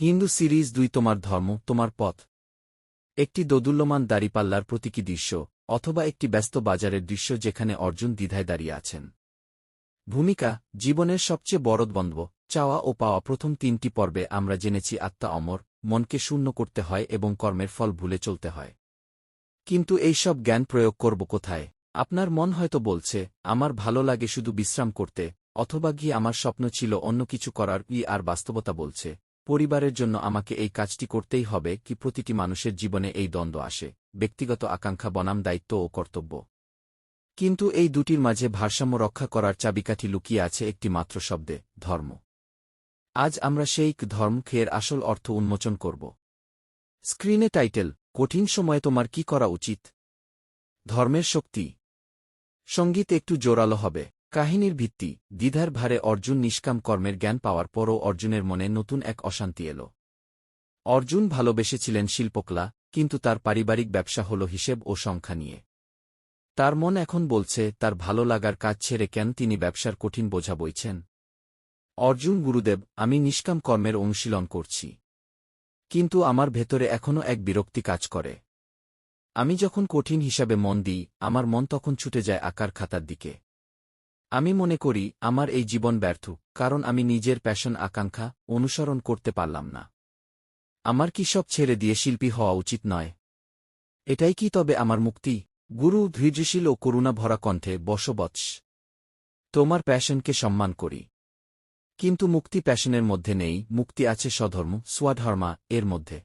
Hindu series দুই তোমার ধর্ম, তোমার পথ। একটি দোদুল্যমান দাড়িপাল্লার প্রতীকী দৃশ্য, অথবা একটি ব্যস্ত বাজারের দৃশ্য যেখানে অর্জুন দ্বিধায় দাঁড়িয়ে আছেন। ভূমিকা, জীবনের সবচেয়ে বড় দ্বন্দ্ব, চাওয়া ও পাওয়া প্রথম তিনটি পর্বে আমরা জেনেছি আত্মা অমর, মনকে শূন্য করতে হয় এবং কর্মের ফল ভুলে চলতে হয়। কিন্তু এই সব জ্ঞান প্রয়োগ করব কোথায়? আপনার মন হয়তো বলছে, আমার ভালো লাগে শুধু বিশ্রাম করতে, অথবা গিয়ে আমার স্বপ্ন ছিল অন্য কিছু করার ই আর বাস্তবতা বলছে। পরিবারের জন্য আমাকে এই কাজটি করতেই হবে কি প্রতিটি মানুষের জীবনে এই দ্বন্দ্ব আসে, ব্যক্তিগত আকাঙ্ক্ষা, বনাম দায়িত্ব ও কর্তব্য। কিন্তু এই দুটির মাঝে ভারসাম্য রক্ষা করার চাবিকাঠি লুকিয়ে আছে একটি মাত্র শব্দে, ধর্ম। আজ আমরা সেই ধর্ম খেয়ের আসল অর্থ উন্মোচন করব। স্ক্রিনে টাইটেল, কঠিন সময়ে তোমার কি করা উচিত? ধর্মের শক্তি। সংগীত একটু জোরালো হবে। কাহিনীর ভিত্তি, দ্বিধার ভারে অর্জুন নিষ্কাম কর্মের জ্ঞান পাওয়ার পরও অর্জুনের মনে নতুন এক অশান্তি এল। অর্জুন ভালোবেসেছিলেন শিল্পকলা, কিন্তু তার পারিবারিক ব্যবসা হল হিসেব ও সংখ্যা নিয়ে। তার মন এখন বলছে, তার ভালো লাগার কাজ ছেড়ে কেন তিনি ব্যবসার কঠিন বোঝা বইছেন? অর্জুন, গুরুদেব, আমি নিষ্কাম কর্মের অনুশীলন করছি। কিন্তু আমার ভেতরে এখনও এক বিরক্তি কাজ করে। আমি যখন কঠিন হিসাবে মন দিই, আমার মন তখন ছুটে যায় আকার খাতার দিকে। আমি মনে করি, আমার এই জীবন ব্যর্থ, কারণ আমি নিজের প্যাশন আকাঙ্ক্ষা অনুসরণ করতে পারলাম না। আমার কি সব ছেড়ে দিয়ে শিল্পী হওয়া উচিত নয়? এটাই কি তবে আমার মুক্তি? গুরু ধৈর্যশীল ও করুণা ভরা কণ্ঠে বশবৎস। তোমার প্যাশনকে সম্মান করি। কিন্তু মুক্তি প্যাশনের মধ্যে নেই, মুক্তি আছে স্বধর্ম, স্বধর্মা এর মধ্যে।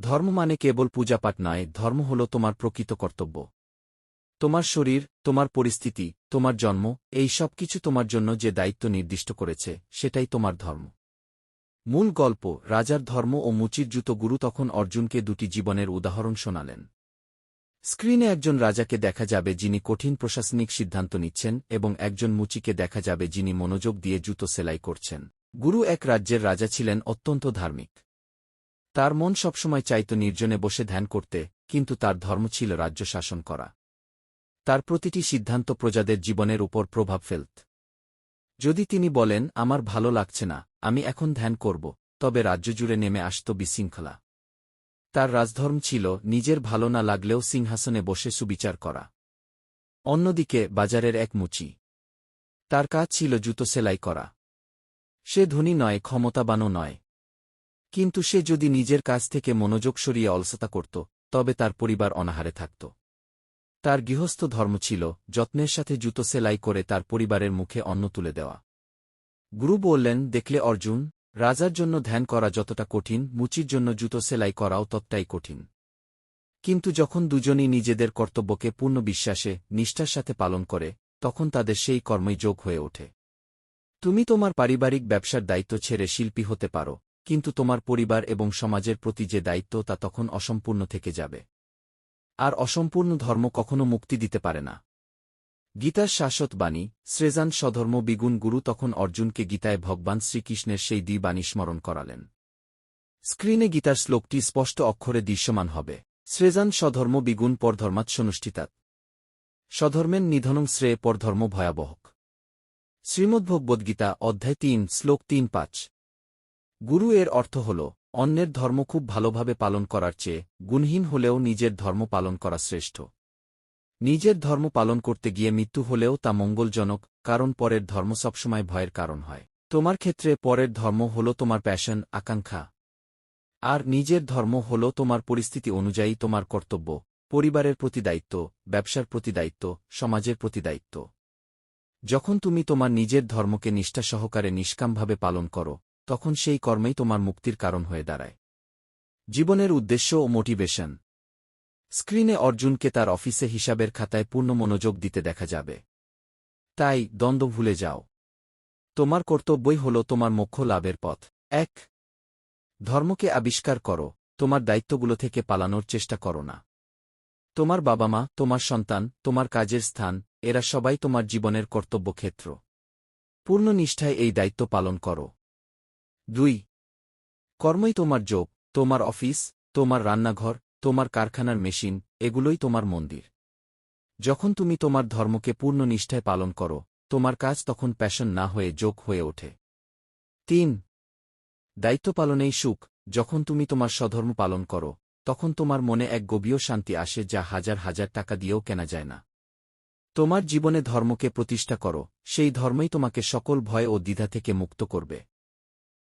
ধর্ম মানে কেবল পূজাপাঠ নয়, ধর্ম হল তোমার প্রকৃত কর্তব্য। তোমার শরীর, তোমার পরিস্থিতি, তোমার জন্ম, এই সব কিছু তোমার জন্য যে দায়িত্ব নির্দিষ্ট করেছে, সেটাই তোমার ধর্ম। মূল গল্প, রাজার ধর্ম ও মুচির জুতো গুরু তখন অর্জুনকে দুটি জীবনের উদাহরণ শোনালেন। স্ক্রিনে একজন রাজাকে দেখা যাবে যিনি কঠিন প্রশাসনিক সিদ্ধান্ত নিচ্ছেন এবং একজন মুচিকে দেখা যাবে যিনি মনোযোগ দিয়ে জুতো সেলাই করছেন। গুরু এক রাজ্যের রাজা ছিলেন অত্যন্ত ধার্মিক। তার মন সবসময় চাইত নির্জনে বসে ধ্যান করতে, কিন্তু তার ধর্ম ছিল রাজ্য শাসন করা। তার প্রতিটি সিদ্ধান্ত প্রজাদের জীবনের উপর প্রভাব ফেলত। যদি তিনি বলেন, আমার ভালো লাগছে না, আমি এখন ধ্যান করব, তবে রাজ্য জুড়ে নেমে আসত বিশৃঙ্খলা। তার রাজধর্ম ছিল, নিজের ভালো না লাগলেও সিংহাসনে বসে সুবিচার করা। অন্যদিকে, বাজারের এক মুচি। তার কাজ ছিল জুতো সেলাই করা। সে ধনী নয়, ক্ষমতাবানও নয়। কিন্তু সে যদি নিজের কাজ থেকে মনোযোগ সরিয়ে অলসতা করত, তবে তার পরিবার অনাহারে থাকত। তার গৃহস্থ ধর্ম ছিল যত্নের সাথে জুতো সেলাই করে তার পরিবারের মুখে অন্ন তুলে দেওয়া। গুরু বললেন, দেখলে অর্জুন, রাজার জন্য ধ্যান করা যতটা কঠিন, মুচির জন্য জুতো সেলাই করাও ততটাই কঠিন। কিন্তু যখন দুজনই নিজেদের কর্তব্যকে পূর্ণ বিশ্বাসে, নিষ্ঠার সাথে পালন করে, তখন তাদের সেই কর্মই যোগ হয়ে ওঠে। তুমি তোমার পারিবারিক ব্যবসার দায়িত্ব ছেড়ে শিল্পী হতে পারো, কিন্তু তোমার পরিবার এবং সমাজের প্রতি যে দায়িত্ব তা তখন অসম্পূর্ণ থেকে যাবে। আর অসম্পূর্ণ ধর্ম কখনো মুক্তি দিতে পারে না। গীতার শাশ্বত বাণী শ্রেজান স্বধর্ম বিগুণ গুরু তখন অর্জুনকে গীতায় ভগবান শ্রীকৃষ্ণের সেই দ্বি বাণী স্মরণ করালেন। স্ক্রিনে গীতার শ্লোকটি স্পষ্ট অক্ষরে দৃশ্যমান হবে। শ্রেজান স্বধর্ম বিগুণ পরধর্মাৎ সনুষ্ঠিতাৎ। স্বধর্মের নিধনং শ্রেয় পরধর্ম ভয়াবহক। শ্রীমদ্ভগবদ্গীতা অধ্যায় তিন, শ্লোক তিন, পাঁচ। গুরু এর অর্থ হল, অন্যের ধর্ম খুব ভালোভাবে পালন করার চেয়ে গুণহীন হলেও নিজের ধর্ম পালন করা শ্রেষ্ঠ। নিজের ধর্ম পালন করতে গিয়ে মৃত্যু হলেও তা মঙ্গলজনক, কারণ পরের ধর্ম সবসময় ভয়ের কারণ হয়। তোমার ক্ষেত্রে পরের ধর্ম হল তোমার প্যাশন আকাঙ্ক্ষা। আর নিজের ধর্ম হল তোমার পরিস্থিতি অনুযায়ী তোমার কর্তব্য, পরিবারের প্রতি দায়িত্ব, ব্যবসার প্রতি দায়িত্ব, সমাজের প্রতি দায়িত্ব। যখন তুমি তোমার নিজের ধর্মকে নিষ্ঠা সহকারে নিষ্কামভাবে পালন করো তখন সেই কর্মেই তোমার মুক্তির কারণ হয়ে দাঁড়ায়। জীবনের উদ্দেশ্য ও মোটিভেশন। স্ক্রিনে অর্জুনকে তার অফিসে হিসাবের খাতায় পূর্ণ মনোযোগ দিতে দেখা যাবে। তাই দ্বন্দ্ব ভুলে যাও। তোমার কর্তব্যই হল তোমার মোক্ষ লাভের পথ। এক, ধর্মকে আবিষ্কার করো। তোমার দায়িত্বগুলো থেকে পালানোর চেষ্টা করো না। তোমার বাবা মা তোমার সন্তান, তোমার কাজের স্থান, এরা সবাই তোমার জীবনের কর্তব্যক্ষেত্র। পূর্ণ নিষ্ঠায় এই দায়িত্ব পালন করো। দুই। কর্মই তোমার যোগ তোমার অফিস, তোমার রান্নাঘর, তোমার কারখানার মেশিন, এগুলোই তোমার মন্দির। যখন তুমি তোমার ধর্মকে পূর্ণ নিষ্ঠায় পালন করো, তোমার কাজ তখন প্যাশন না হয়ে যোগ হয়ে ওঠে। তিন। দায়িত্ব পালনেই সুখ, যখন তুমি তোমার স্বধর্ম পালন করো, তখন তোমার মনে এক গভীর শান্তি আসে যা হাজার হাজার টাকা দিয়েও কেনা যায় না। তোমার জীবনে ধর্মকে প্রতিষ্ঠা করো, সেই ধর্মই তোমাকে সকল ভয় ও দ্বিধা থেকে মুক্ত করবে।